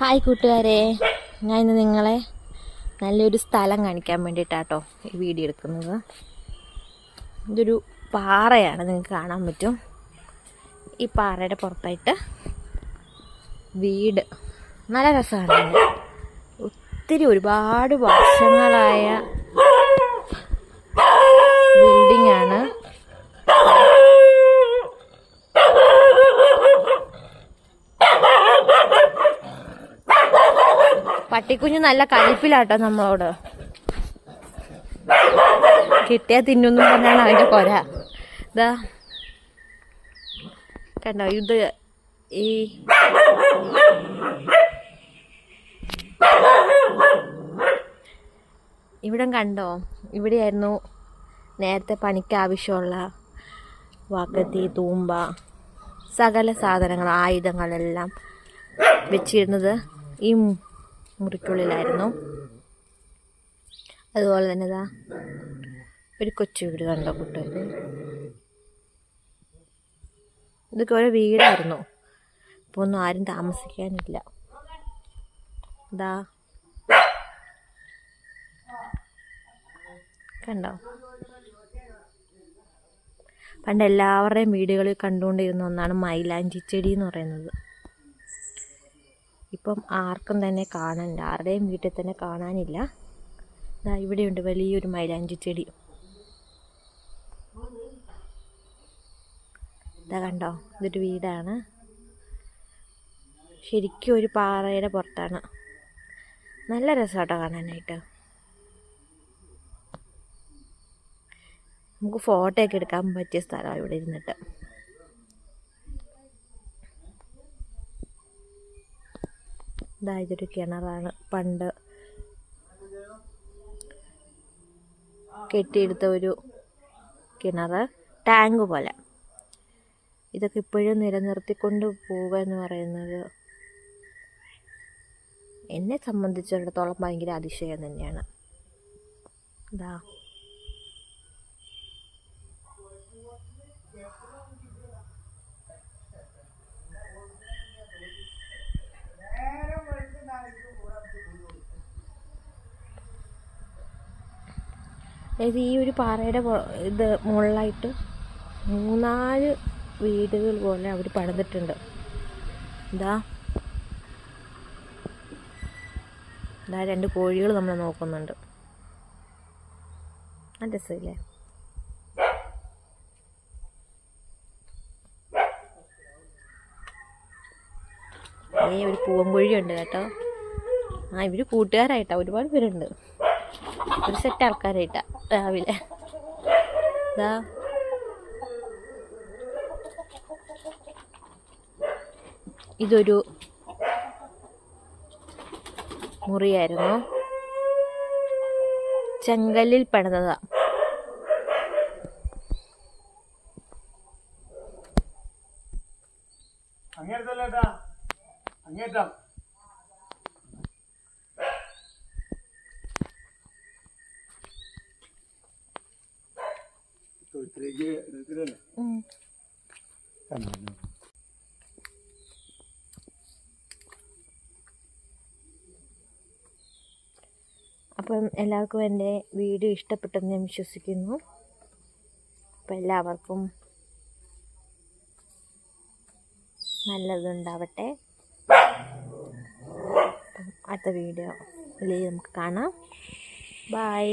Hi കൂട്ടുകാരെ. ഞാൻ ഇന്ന് നിങ്ങളെ നല്ലൊരു സ്ഥലം കാണിക്കാൻ വേണ്ടിയിട്ടാട്ടോ ഈ വീഡിയോ എടുക്കുന്നത്. ഇതൊരു പാറയാണ്. നിങ്ങൾക്ക് കാണാൻ പറ്റും. ഈ പാറയുടെ പുറത്തായിട്ട് വീട്. നല്ല രസമാണ്. ഒത്തിരി ഒരുപാട് വർഷങ്ങളായ പട്ടിക്കുഞ്ഞ് നല്ല കലിപ്പിലാട്ടോ നമ്മളോട്. കിട്ടിയാ തിന്നൊന്നും പറഞ്ഞാണ് അവന്റെ കൊര. ഇതാ കണ്ടോ ഇത് ഈ ഇവിടം കണ്ടോ? ഇവിടെയായിരുന്നു നേരത്തെ പണിക്ക് ആവശ്യമുള്ള വകതി തൂമ്പ സകല സാധനങ്ങൾ ആയുധങ്ങളെല്ലാം വെച്ചിരുന്നത്. ഈ മുറിക്കുള്ളിലായിരുന്നു. അതുപോലെ തന്നെ ഇതാ ഒരു കൊച്ചു വീട് കണ്ടോ കുട്ടികൾ ഇതൊക്കെ ഓരോ വീടായിരുന്നു. ഇപ്പോൾ ഒന്നും ആരും താമസിക്കാനില്ല. ഇതാ കണ്ടോ? പണ്ട് എല്ലാവരുടെയും വീടുകളിൽ കണ്ടുകൊണ്ടിരുന്ന ഒന്നാണ് മൈലാഞ്ചി ചെടി എന്ന് പറയുന്നത്. ഇപ്പം ആർക്കും തന്നെ കാണാനില്ല ആരുടെയും വീട്ടിൽ തന്നെ കാണാനില്ല. ഇവിടെയുണ്ട് വലിയൊരു മൈലാഞ്ചി ചെടി. ഇതാ കണ്ടോ? ഇതൊരു വീടാണ്. ശരിക്കും ഒരു പാറയുടെ പുറത്താണ്. നല്ല രസമാട്ടോ കാണാനായിട്ട്. നമുക്ക് ഫോട്ടോ ഒക്കെ എടുക്കാൻ പറ്റിയ സ്ഥലമാണ് ഇവിടെ ഇരുന്നിട്ട്. ഇതാ ഇതൊരു കിണറാണ്. പണ്ട് കെട്ടിയെടുത്ത ഒരു കിണർ ടാങ്ക് പോലെ. ഇതൊക്കെ ഇപ്പോഴും നിലനിർത്തിക്കൊണ്ട് പോവുക എന്ന് പറയുന്നത് എന്നെ സംബന്ധിച്ചിടത്തോളം ഭയങ്കര അതിശയം തന്നെയാണ്. ഇതാ അതായത് ഈ ഒരു പാറയുടെ ഇത് മുകളിലായിട്ട് മൂന്നാൽ വീടുകൾ പോലെ അവർ പണിതിട്ടുണ്ട്. ഇതാ. ഇതാ രണ്ട് കോഴികൾ നമ്മൾ നോക്കുന്നുണ്ട്. നല്ല രസമില്ലേ? ഏ ഒരു പൂവൻകോഴി ഉണ്ട് കേട്ടോ. ആ ഇവർ കൂട്ടുകാരായിട്ടാ ഒരുപാട് പേരുണ്ട്. ഒരു സെറ്റ് ആൾക്കാരായിട്ടാ. രാവിലെ. ഇതാ ഇതൊരു മുറിയായിരുന്നു. ചെങ്കല്ലിൽ പണിതതാ. അങ്ങേറ്റല്ലേട്ടാ അങ്ങേറ്റം അപ്പം എല്ലാവർക്കും എന്റെ വീഡിയോ ഇഷ്ടപ്പെട്ടെന്ന് ഞാൻ വിശ്വസിക്കുന്നു. അപ്പം എല്ലാവർക്കും നല്ലതുണ്ടാവട്ടെ. അടുത്ത വീഡിയോ നമുക്ക് കാണാം. ബായ്